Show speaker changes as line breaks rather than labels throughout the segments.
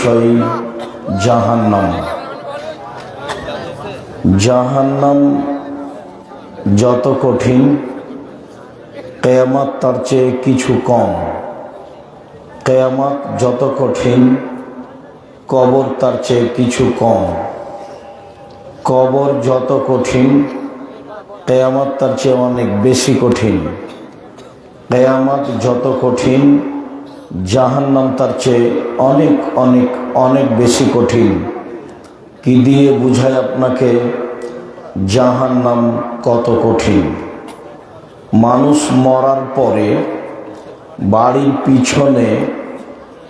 বিষয় জাহান্নাম। জাহান্নাম যত কঠিন, কেয়ামাত তার চেয়ে কিছু কম। কেয়ামাত যত কঠিন, কবর তার চেয়ে কিছু কম। কবর যত কঠিন, কেয়ামত তার চেয়ে অনেক বেশি কঠিন। কেয়ামত যত কঠিন জাহান্নাম তার চেয়ে অনেক অনেক অনেক বেশি কঠিন। কি দিয়ে বুঝায় আপনাকে জাহান্নাম কত কঠিন? মানুষ মরার পরে বাড়ির পিছনে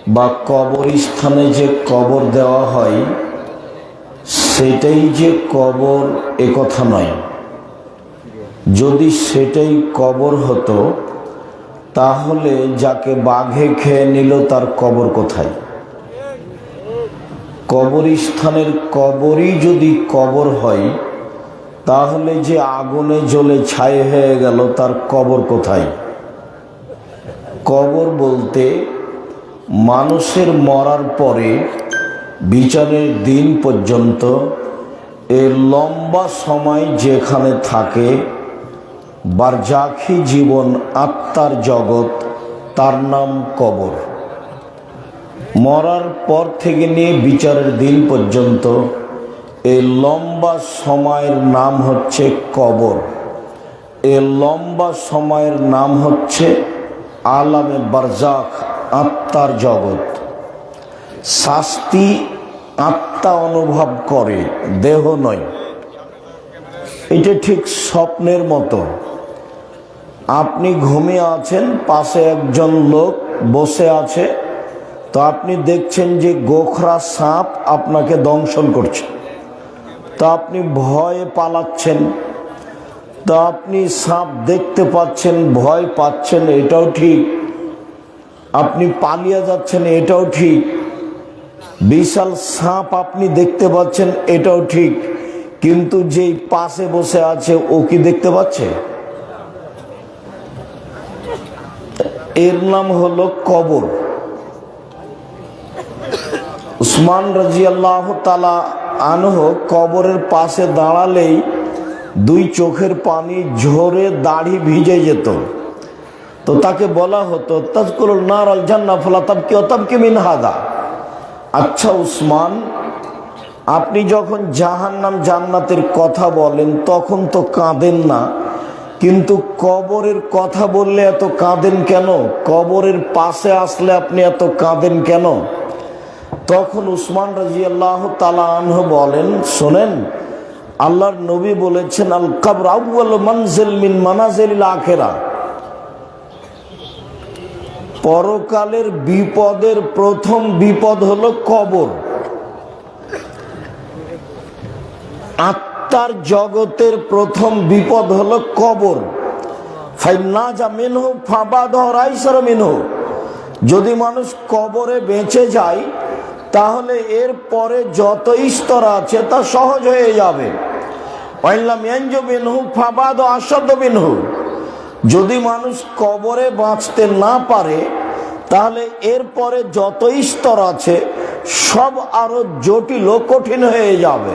বা কবরস্থানে যে কবর দেওয়া হয়, সেটাই যে কবর একথা নয়। যদি সেটাই কবর হতো তাহলে যাকে বাঘে খেয়ে নিল তার কবর কোথায়? কবরস্থানের কবরই যদি কবর হয়, তাহলে যে আগুনে জ্বলে ছাই হয়ে গেল তার কবর কোথায়? কবর বলতে মানুষের মরার পরে, বিচারের দিন পর্যন্ত এর লম্বা সময় যেখানে থাকে বারজাখি জীবন আত্মার জগৎ, তার নাম কবর। মরার পর থেকে নিয়ে বিচারের দিন পর্যন্ত এই লম্বা সময়ের নাম হচ্ছে কবর। এ লম্বা সময়ের নাম হচ্ছে আলামে বারজাখ আত্মার জগৎ। শাস্তি আত্মা অনুভব করে, দেহ নয়। এটা ঠিক স্বপ্নের মতো। আপনি ঘুমিয়ে আছেন, পাশে একজন লোক বসে আছে, তো আপনি দেখছেন যে গোখরা সাপ আপনাকে দংশন করছে। তো আপনি ভয়ে পালাচ্ছেন, তো আপনি সাপ দেখতে পাচ্ছেন, ভয় পাচ্ছেন, এটাও ঠিক। আপনি পালিয়ে যাচ্ছেন, এটাও ঠিক। বিশাল সাপ আপনি দেখতে পাচ্ছেন, এটাও ঠিক। কিন্তু যেই পাশে বসে আছে, ও কি দেখতে পাচ্ছে? এর নাম হলো কবর। উসমান রাজি আল্লাহ তালা আনহ কবরের পাশে দাঁড়ালেই দুই চোখের পানি ঝরে দাড়ি ভিজে যেত। তো তাকে বলা হতো তাজকুল নার আল জান্না ফলা তাবকি অতাবকি মিন হাদা। আচ্ছা উসমান আপনি যখন জাহান্নাম জান্নাতের কথা বলেন, তখন তো কাঁদেন না। কিন্তু কবরের কথা বললে এত কাঁদেন কেন? কবরের পাশে আসলে আপনি এত কাঁদেন কেন? তখন উসমান রাজি আল্লাহ তালা আনহ বলেন, শোনেন, আল্লাহর নবী বলেছেন আল কাবর আউ্বাল মনজিল মিন মানাজিল আখেরা। পরকালের বিপদের প্রথম বিপদ হলো কবর। আত্মার জগতের প্রথম বিপদ হলো কবর। যদি মানুষ কবরে বেঁচে যায়, তাহলে এর পরে যত স্তর আছে তা সহজ হয়ে যাবে। যদি মানুষ কবরে বাঁচতে না পারে, তাহলে এরপরে যত স্তর আছে, সব আরও জটিল কঠিন হয়ে যাবে।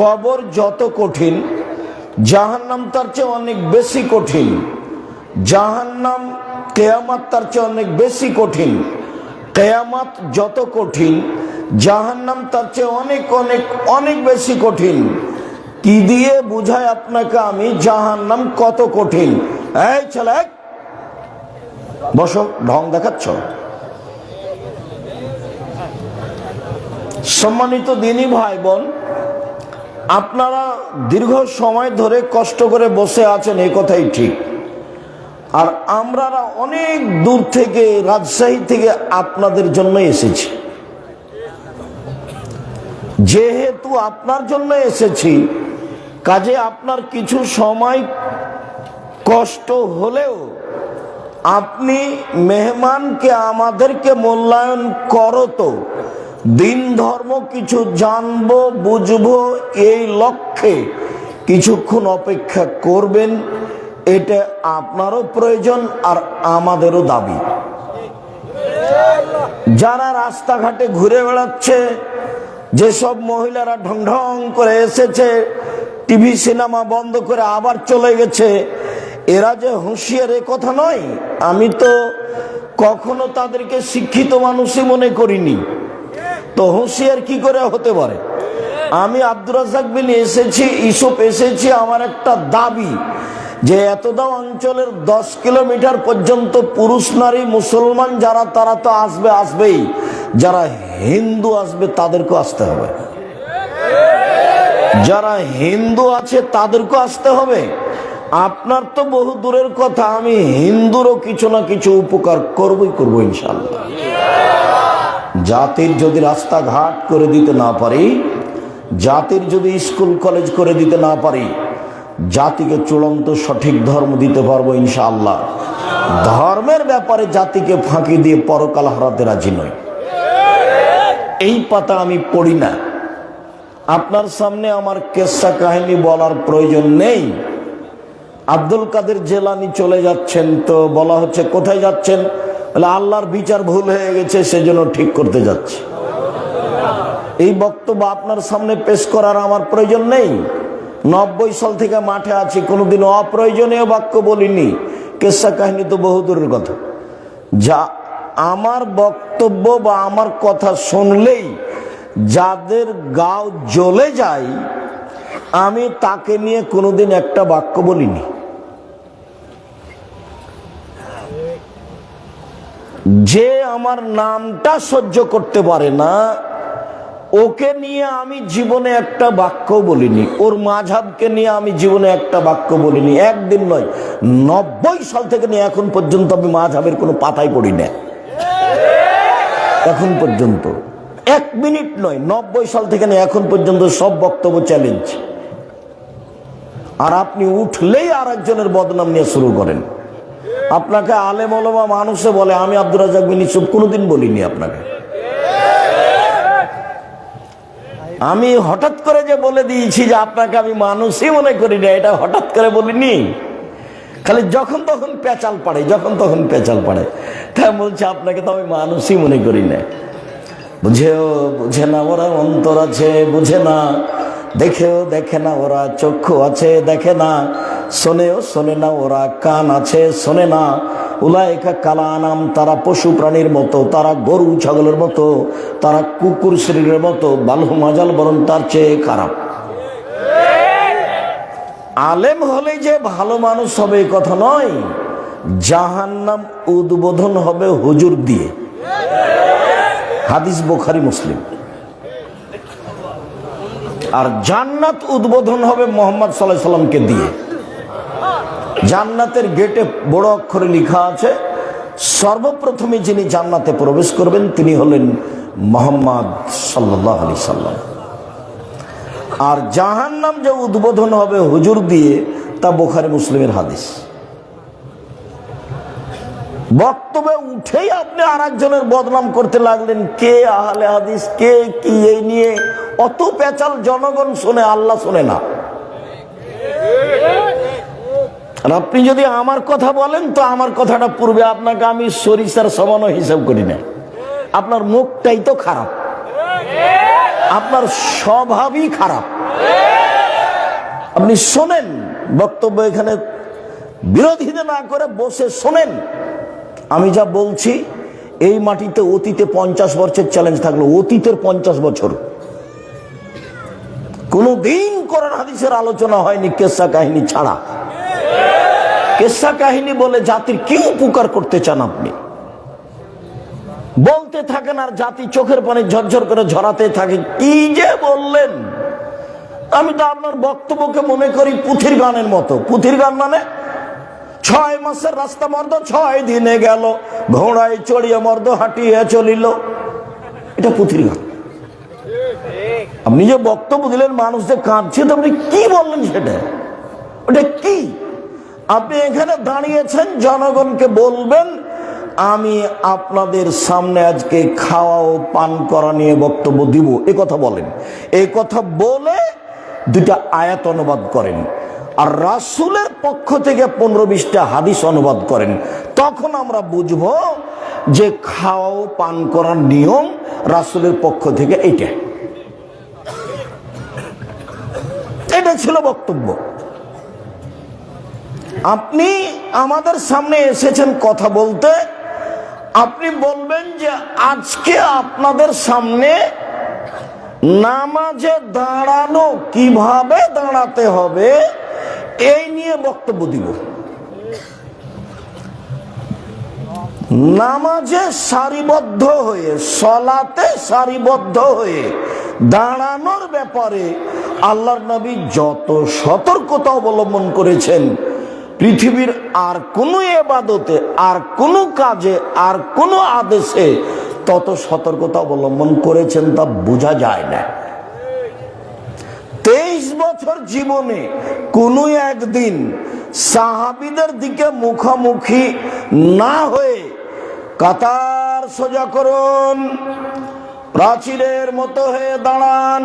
কবর যত কঠিন, জাহান্নাম তার চেয়ে অনেক বেশি কঠিন। জাহান্নাম কেয়ামাত তার চেয়ে অনেক বেশি কঠিন। কেয়ামাত যত কঠিন, জাহান্নাম তার চেয়ে অনেক অনেক অনেক বেশি কঠিন। কি দিয়ে বুঝায় আপনাকে আমি? জাহান্নাম কত কঠিন। এই ছেলে বসো, ঢং দেখাচ্ছ? সম্মানিত দিনী ভাই বোন আপনারা দীর্ঘ সময় ধরে কষ্ট করে বসে আছেন এই কথাই ঠিক। আর আমরা অনেক দূর থেকে, রাজশাহী থেকে আপনাদের জন্য এসেছি। যেহেতু আপনার জন্য এসেছি, কাজে আপনার কিছু সময় কষ্ট হলেও আপনি মেহমানকে আমাদেরকে মূল্যায়ন করো তো। দিন ধর্ম কিছু জানব, বুঝব এই লক্ষ্যে। কিছুক্ষণ অপেক্ষা করবেন, এটা আপনারও প্রয়োজন আর আমাদেরও দাবি। যারা রাস্তাঘাটে ঘুরে বেড়াচ্ছে, যেসব মহিলারা ঢং ঢং করে এসেছে, টিভি, সিনেমা বন্ধ করে আবার চলে গেছে, এরা যে হুঁশিয়ার কথা নয়, আমি তো কখনো তাদেরকে শিক্ষিত মানুষই মনে করিনি। তো হুঁশিয়ার কি করে হতে পারে? আমি আব্দুর রাজাক এসেছি ইসুপ এসেছি, আমার একটা দাবি যে এতদা অঞ্চলের দশ কিলোমিটার পর্যন্ত পুরুষ নারী মুসলমান যারা, তারা তো আসবে, আসবেই। যারা হিন্দু আসবে, তাদেরকেও আসতে হবে। যারা হিন্দু আছে, তাদেরকেও আসতে হবে। আপনার তো বহু দূরের কথা, আমি হিন্দুরও কিছু না কিছু উপকার করবই, করব ইনশাল্লাহ জাতির যদি রাস্তাঘাট করে দিতে না পারি, জাতির যদি স্কুল, কলেজ করে দিতে না পারি, জাতিকে চূড়ান্ত সঠিক ধর্ম দিতে পারব ইনশাআল্লাহ। ধর্মের ব্যাপারে জাতিকে ফাঁকি দিয়ে পরকাল হারাতে রাজি নয় এই পাতা আমি পড়ি না। আপনার সামনে আমার কেসা কাহিনী বলার প্রয়োজন নেই। আব্দুল কাদের জেলানি চলে যাচ্ছেন তো বলা হচ্ছে কোথায় যাচ্ছেন? বলে আল্লাহর বিচার ভুল হয়ে গেছে, সেজন্য ঠিক করতে যাচ্ছে। এই বক্তব্য আপনার সামনে পেশ করার আমার প্রয়োজন নেই। নব্বই সাল থেকে মাঠে আছি কোনোদিন অপ্রয়োজনীয় বাক্য বলিনি। কেসা কাহিনী তো বহুদূরের কথা। যা আমার বক্তব্য বা আমার কথা শুনলেই যাদের গাও জ্বলে যায়, আমি তাকে নিয়ে কোনোদিন একটা বাক্য বলিনি। যে আমার নামটা সহ্য করতে পারে না, ওকে নিয়ে আমি জীবনে একটা বাক্য বলিনি, ওর মাঝাবকে নিয়ে আমি জীবনে একটা বাক্য বলিনি, একদিন নয়, নব্বই সাল থেকে নিয়ে এখন পর্যন্ত আমি মাঝাবের কোনো পাতায় পড়ি না। এখন পর্যন্ত, এক মিনিট নয়, নব্বই সাল থেকে নিয়ে এখন পর্যন্ত সব বক্তব্য চ্যালেঞ্জ আর আপনি উঠলেই আর একজনের বদনাম নিয়ে শুরু করেন। আপনাকে আলেম অলমা মানুষে বলে, আমি আব্দুর রাজাক বিন ইসুফ কোনোদিন বলিনি আপনাকে। আমি হঠাৎ করে যে বলে দিয়েছি যে আপনাকে আমি মানুষই মনে করি না, এটা হঠাৎ করে বলিনি। খালি যখন তখন পেঁচাল পাড়ে, যখন তখন পেঁচাল পাড়ে। তাই বলছে, আপনাকে তো আমি মানুষই মনে করি না। বুঝেও, বুঝে না, ওরা অন্তর আছে, বুঝে না। দেখেও দেখে না, ওরা চক্ষু আছে দেখে না। শোনেও শোনে না, ওরা কান আছে শোনে না। উলায়কা কালা নাম তারা পশু প্রাণীর মতো, তারা গরু ছাগলের মতো, তারা কুকুর শরীরের মতো বালু মাজাল বরং তার চেয়ে খারাপ। আলেম হলে যে ভালো মানুষ হবে কথা নয়, জাহান্নাম উদ্বোধন হবে হুজুর দিয়ে। হাদিস বোখারি মুসলিম। আর জান্নাত উদ্বোধন হবে মোহাম্মদ সাল্লাহ সাল্লামকে দিয়ে। জান্নাতের গেটে বড় অক্ষরে লেখা আছে, সর্বপ্রথমে যিনি জান্নাতে প্রবেশ করবেন তিনি হলেন মোহাম্মদ সাল্লাহ আলি সাল্লাম। আর জাহান্নাম যে উদ্বোধন হবে হুজুর দিয়ে, তা বোখারি মুসলিমের হাদিস। বক্তব্যে উঠেই আপনি আর একজনের বদনাম করতে লাগলেন, কে আহলে হাদিস? কে কি এই নিয়ে? অত পেঁচাল জনগণ শোনে আল্লাহ শোনে না। আর আপনি যদি আমার কথা বলেন, তো আমার কথাটা পূর্বে আপনাকে আমি সরিষার সমানও হিসাব করি না আপনার মুখটাই তো খারাপ। আপনার স্বভাবই খারাপ। আপনি শোনেন, বক্তব্য এখানে বিরোধিতা না করে বসে শোনেন। আমি যা বলছি, এই মাটিতে অতীতে পঞ্চাশ বছর চ্যালেঞ্জ থাকল, অতীতের পঞ্চাশ বছর। কোনদিন কোরআন হাদিসের আলোচনা হয়নি কেসা কাহিনী ছাড়া। কেসা কাহিনী বলে জাতির কি উপকার করতে চান আপনি। বলতে থাকেন আর জাতি চোখের পানি ঝরঝর করে ঝরাতে থাকে। কি যে বললেন? আমি তো আপনার বক্তব্যকে মনে করি পুথির গানের মতো। পুথির গান মানে ছয় মাসের রাস্তা মর্দ ছয় দিনে গেল, ঘোড়ায় চড়িয়ে মর্দ হাঁটিয়ে চলিল। এটা পুথির গান। আপনি যে বক্তব্য দিলেন, মানুষ যে কাঁদছে, তো আপনি কি বললেন সেটা? ওটা কি? আপনি এখানে দাঁড়িয়েছেন, জনগণকে বলবেন, আমি আপনাদের সামনে আজকে খাওয়া ও পান করা নিয়ে বক্তব্য দিব। এ কথা বলেন। এই কথা বলে দুটা আয়াত অনুবাদ করেন। আর রাসুলের পক্ষ থেকে পনেরো বিশটা হাদিস অনুবাদ করেন। তখন আমরা বুঝব যে খাওয়া ও পান করার নিয়ম রাসুলের পক্ষ থেকে এটা ছিল বক্তব্য। আপনি আমাদের সামনে এসেছেন কথা বলতে, আপনি বলবেন যে আজকে আপনাদের সামনে নামাজে দাঁড়ানো কীভাবে দাঁড়াতে হবে, এই নিয়ে বক্তব্য দিব। নামাজে সারিবদ্ধ হয়ে, সলাতে সারিবদ্ধ হয়ে দাঁড়ানোর ব্যাপারে আল্লাহর নবী যত সতর্কতা অবলম্বন করেছেন, পৃথিবীর আর কোনো এবাদতে, আর কোনো কাজে, আর কোনো আদেশে তত সতর্কতা অবলম্বন করেছেন তা বোঝা যায় না। তেইশ বছর জীবনে কোনো একদিন সাহাবিদের দিকে মুখোমুখি না হয়ে কাতার সোজা করুন, প্রাচীরের মতো হয়ে দাঁড়ান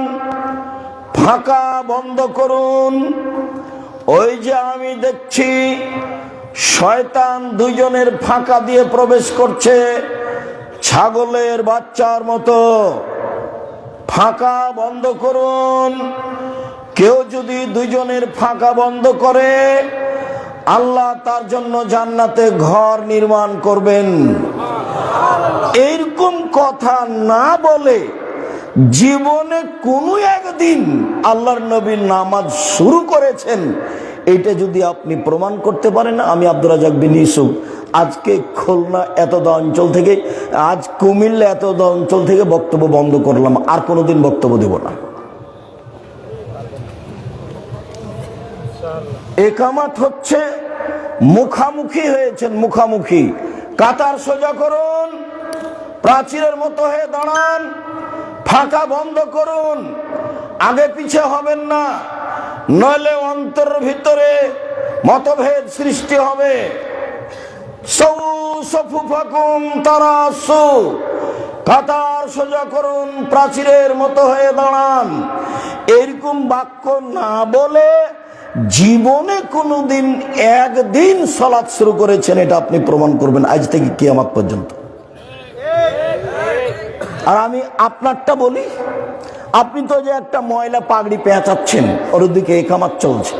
ফাঁকা বন্ধ করুন। ওই যে আমি দেখছি, শয়তান দুইজনের ফাঁকা দিয়ে প্রবেশ করছে। ছাগলের বাচ্চার মতো। ফাঁকা বন্ধ করুন। কেউ যদি দুজনের ফাঁকা বন্ধ করে, আল্লাহ তার জন্য জান্নাতে ঘর নির্মাণ করবেন। এইরকম কথা না বলে জীবনে কোনো একদিন আল্লাহর নবীর নামাজ শুরু করেছেন। এটা যদি আপনি প্রমাণ করতে পারেন, আমি আব্দুর রাজাক বিন ইসুফ আজকে খুলনা এতদা অঞ্চল থেকে, আজ কুমিল্লা এতদা অঞ্চল থেকে বক্তব্য বন্ধ করলাম, আর কোনোদিন বক্তব্য দেব না। একামাত হচ্ছে, মুখামুখি হয়েছেন, মুখামুখি। কাতার সোজা করুন, প্রাচীরের মতো হয়ে দাঁড়ান। ফাঁকা বন্ধ করুন। আগে পিছে হবেন না, নইলে অন্তর ভিতরে মতভেদ সৃষ্টি হবে। কাতার সোজা করুন, প্রাচীরের মতো হয়ে দাঁড়ান। এরকম বাক্য না বলে জীবনে কোনোদিন একদিন সলাৎ শুরু করেছেন, এটা আপনি প্রমাণ করবেন আজ থেকে কিয়ামাত পর্যন্ত। আর আমি আপনারটা বলি, আপনি তো যে একটা ময়লা পাগড়ি পেঁচাচ্ছেন, ওর দিকে একামাত চলছে।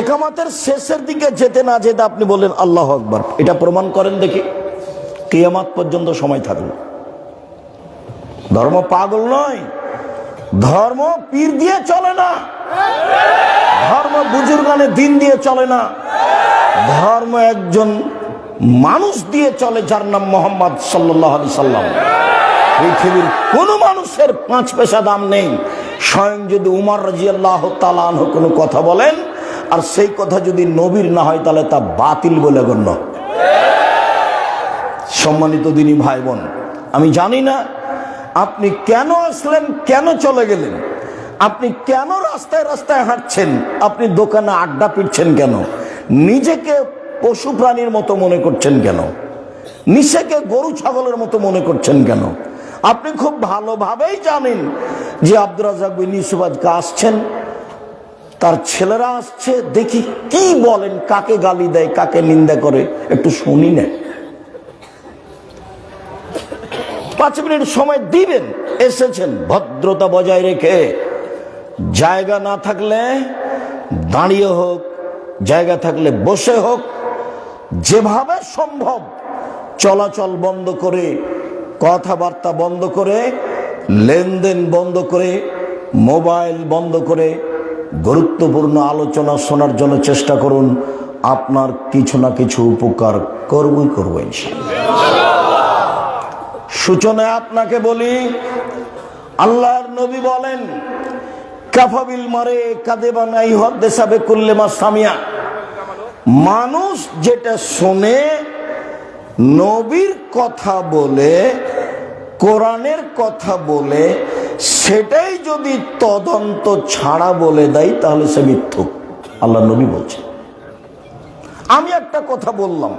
একামাতের শেষের দিকে যেতে না যেতে আপনি বললেন, আল্লাহ আকবর। এটা প্রমাণ করেন দেখি, কেয়ামাত পর্যন্ত সময় থাকল ধর্ম পাগল নয়, ধর্ম পীর দিয়ে চলে না। ধর্ম বুজুর্গানে দিন দিয়ে চলে না। ধর্ম একজন মানুষ দিয়ে চলে, যার নাম মোহাম্মদ সাল্লাহ আলি সাল্লাম। পৃথিবীর কোনো মানুষের পাঁচ পেশা দাম নেই। স্বয়ং যদি উমার রাজি আল্লাহ তালাহ কোনো কথা বলেন, আর সেই কথা যদি নবীর না হয়, তাহলে তা বাতিল বলে গণ্য। সম্মানিত দিনী ভাই বোন আমি জানি না আপনি কেন আসলেন, কেন চলে গেলেন, আপনি কেন রাস্তায় রাস্তায় হাঁটছেন, আপনি দোকানে আড্ডা পিটছেন কেন, নিজেকে পশু প্রাণীর মতো মনে করছেন কেন নিজেকে গরু, ছাগলের মতো মনে করছেন কেন আপনি খুব ভালোভাবেই জানেন যে আব্দুর রাজাক বিন ইউসুফ আজকে আসছেন। তার ছেলেরা আসছে, দেখি কি বলেন, কাকে গালি দেয়, কাকে নিন্দা করে, একটু শুনি না পাঁচ মিনিট সময় দিবেন, এসেছেন, ভদ্রতা বজায় রেখে। জায়গা না থাকলে দাঁড়িয়ে হোক, জায়গা থাকলে বসে হোক, যেভাবে সম্ভব চলাচল বন্ধ করে কথাবার্তা বন্ধ করে, লেনদেন বন্ধ করে, মোবাইল বন্ধ করে গুরুত্বপূর্ণ আলোচনা শোনার জন্য চেষ্টা করুন। আপনার কিছু না কিছু উপকার করবই করব সূচনায় আপনাকে বলি, আল্লাহর নবী বলেন, কাফাবিল মারে কাদে বানাই হক দেশাবে করলে মা সামিয়া। মানুষ যেটা শোনে নবীর কথা বলে, কোরআনের কথা বলে, সেটাই যদি তদন্ত ছাড়া বলে দেয়, তাহলে সে মিথ্যুক। আল্লাহ নবী বলছে আমি একটা কথা বললাম,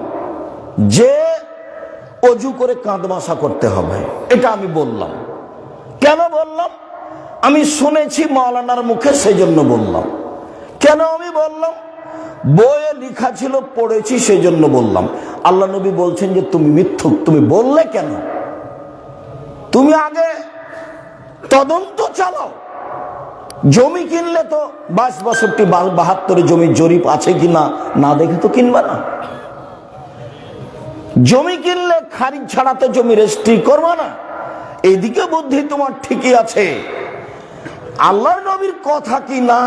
যে অজু করে কাঁদমাশা করতে হবে, এটা আমি বললাম। কেন বললাম? আমি শুনেছি মাওলানার মুখে সেই জন্য বললাম। কেন আমি বললাম? বইয়ে লেখা ছিল, পড়েছি সেই জন্য বললাম। আল্লাহ নবী বলছেন যে, তুমি মিথ্যুক, তুমি বললে কেন? তুমি আগে তদন্ত চালাও। জমি কিনলে তো বাইশ বাষট্টি বাহাত্তরে জমির জরিপ আছে কি না না দেখে তো কিনবে না। জমি কিনলে খারিজ ছাড়াতে জমি রেজিস্ট্রি করবে না। এদিকে বুদ্ধি তোমার ঠিকই আছে। আল্লাহর নবীর কথা কি না?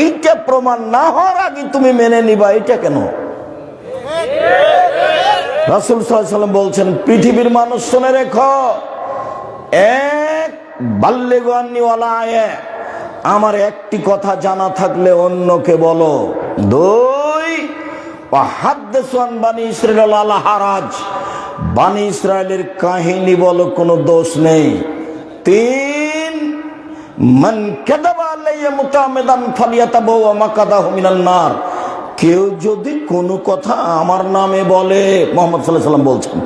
এইটা প্রমাণ না হওয়ার আগে তুমি মেনে নিবা এটা কেন? রাসুল সাল্লাম বলছেন, পৃথিবীর মানুষ শুনে রেখো, এক আয়ে, আমার একটি কথা জানা থাকলে অন্যকে বলো। দুই বানি ইসরায়েল আলা হারাজ, বানি ইসরায়েলের কাহিনী বলো, কোনো দোষ নেই। তিন মান কাদাবা আলাইয়া মুতামেদান ফালিয়াতাবাওয়া মাকাদাহু মিনান নার। কেউ যদি কোনো কথা আমার নামে বলে, মোহাম্মদ সাল্লাহ সাল্লাম বলছেন,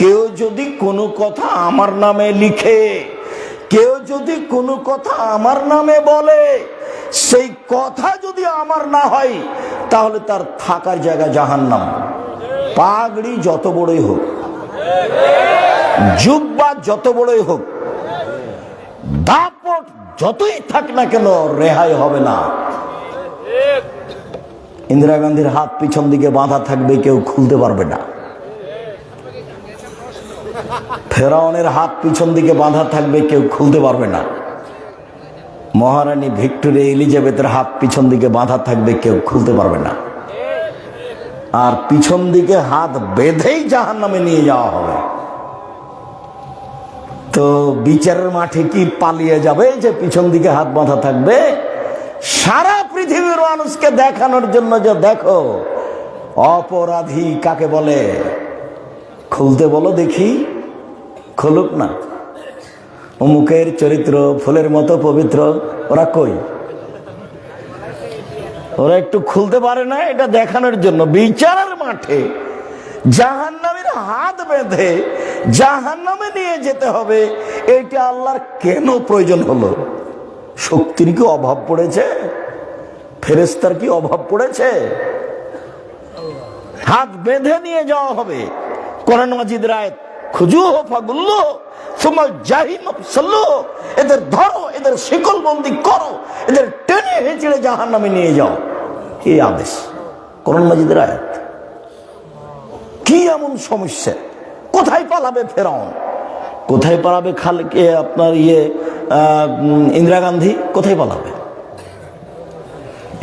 কেউ যদি কোনো কথা আমার নামে লিখে, কেউ যদি কোনো কথা আমার নামে বলে, সেই কথা যদি আমার না হয়, তাহলে তার থাকার জায়গা জাহান্নাম। পাগড়ি যত বড়ই হোক, জুব্বা যত বড়ই হোক দাপট যতই থাক না কেন রেহাই হবে না। ইন্দিরা গান্ধীর হাত পিছন দিকে বাঁধা থাকবে কেউ খুলতে পারবে না। ফেরাউনের হাত পিছন দিকে বাঁধা থাকবে কেউ খুলতে পারবে না। মহারানী ভিক্টোরিয়া এলিজাবেথের হাত পিছন দিকে বাঁধা থাকবে কেউ খুলতে পারবে না। আর পিছন দিকে হাত বেঁধেই জাহান নামে নিয়ে যাওয়া হবে। তো বিচারের মাঠে কি পালিয়ে যাবে? যে পিছন দিকে হাত বাঁধা থাকবে? সারা পৃথিবীর মানুষকে দেখানোর জন্য যে দেখো, অপরাধী কাকে বলে? খুলতে বলো দেখি। খুলুক না। অমুকের চরিত্র ফুলের মতো পবিত্র। ওরা কই? ওরা একটু খুলতে পারে না এটা দেখানোর জন্য। বিচারের মাঠে জাহান নামের হাত বেঁধে জাহান নামে নিয়ে যেতে হবে। এটা আল্লাহর কেন প্রয়োজন হলো? শক্তির কি অভাব পড়েছে? ফেরেস্তার কি অভাব পড়েছে? হাত বেঁধে নিয়ে যাওয়া হবে। কোরআন মাজিদ রায় খুজু ফাগুল্লো সুমাল জাহিম সাল্লো এদের ধরো, এদের শিকল বন্দি করো, এদের টেনে হেঁচড়ে জাহান নামে নিয়ে যাও। এই আদেশ? কোরআন মাজিদ রায় কি এমন সমস্যা? কোথায় পালাবে ফেরাউন? কোথায় পালাবে খাল আপনার ইয়ে ইন্দিরা গান্ধী? কোথায় পালাবে?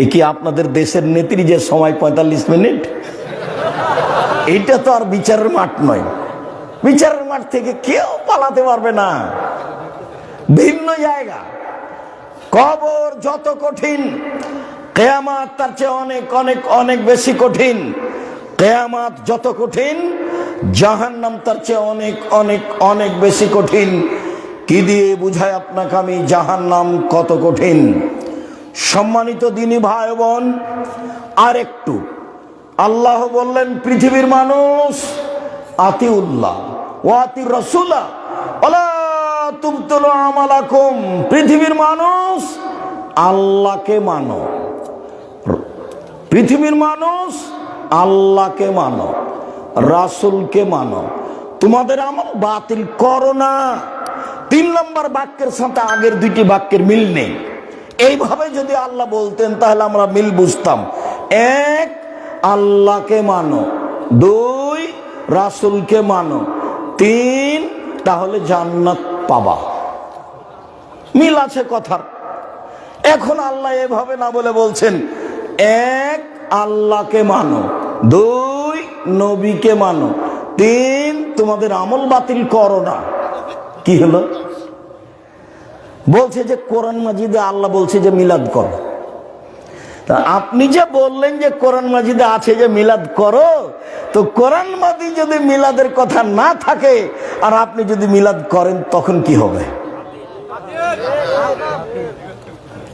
এ কি আপনাদের দেশের নেত্রী যে সময় পঁয়তাল্লিশ মিনিট? এইটা তো আর বিচারের মাঠ নয়। বিচারের মাঠ থেকে কেউ পালাতে পারবে না। ভিন্ন জায়গা। কবর যত কঠিন, কেয়ামাত তার চেয়ে অনেক অনেক অনেক বেশি কঠিন। কেয়ামাত যত কঠিন, জাহান্নাম তার চেয়ে অনেক অনেক অনেক বেশি কঠিন। কি দিয়ে বুঝায় আপনাকে আমি? জাহান্নাম কত কঠিন। সম্মানিত দিনই ভাই বোন আর একটু আল্লাহ বললেন, পৃথিবীর মানুষ আতিউল্লাহ ও আতি রসুল্লাহ পৃথিবীর মানুষ আল্লাহকে মানো। পৃথিবীর মানুষ আল্লাহকে মানো, রাসুলকে মানো। তোমাদের আমল বাতিল করো না। তিন নম্বর বাক্যের সাথে আগের দুইটি বাক্যের মিল নেই। এইভাবে যদি আল্লাহ বলতেন, তাহলে আমরা মিল বুঝতাম। এক, আল্লাহকে মানো। দুই, রাসুলকে মানো। তিন, তাহলে জান্নাত পাবা। মিল আছে কথার। এখন আল্লাহ এভাবে না বলে বলছেন, এক আল্লাহকে মানো। দুই, নবীকে মানো। তিন, তোমাদের আমল বাতিল করো না। কি হলো? বলছে যে কোরআন মাজিদে আল্লাহ বলছে যে মিলাদ করো। আপনি যে বললেন যে কোরআন মাজিদে আছে যে মিলাদ করো, তো কোরআন মাজি যদি মিলাদের কথা না থাকে, আর আপনি যদি মিলাদ করেন, তখন কি হবে?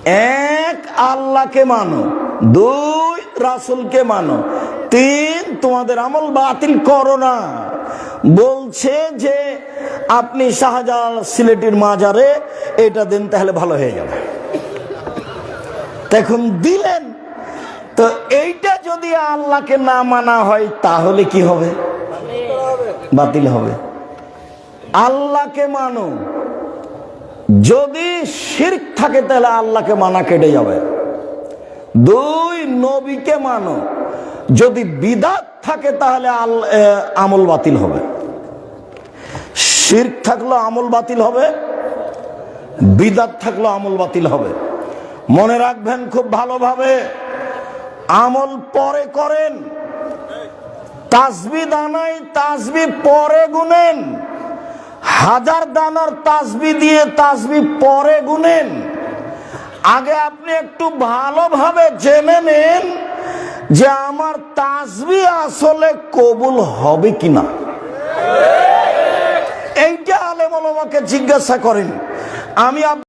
এক, আল্লাহকে মানো। দুই রাসুলকে মানো, তিন তোমাদের আমল বাতিল করো না। বলছে যে, আপনি শাহজালাল সিলেটির মাজারে এটা দিন তাহলে ভালো হয়ে যাবে। এখন দিলেন। তো এইটা যদি আল্লাহকে না মানা হয়, তাহলে কি হবে? বাতিল হবে। আল্লাহকে মানো। যদি শির্ক থাকে, তাহলে আল্লাহকে মানা কেটে যাবে। দুই নবীকে মানো। যদি বিদাত থাকে তাহলে আমল বাতিল হবে। শির থাকল আমল বাতিল হবে, বিদাত থাকল আমল বাতিল হবে। মনে রাখবেন খুব ভালোভাবে, আমল পরে করেন, তাসবি দানাই তাসবি পরে গুনেন, হাজার দানার তাসবি দিয়ে তাসবি পরে গুনেন আগে আপনি একটু ভালোভাবে জেনে নিন যে আমার তাজবি আসলে কবুল হবে কিনা। এইটা আলেম জিজ্ঞাসা করেন। আমি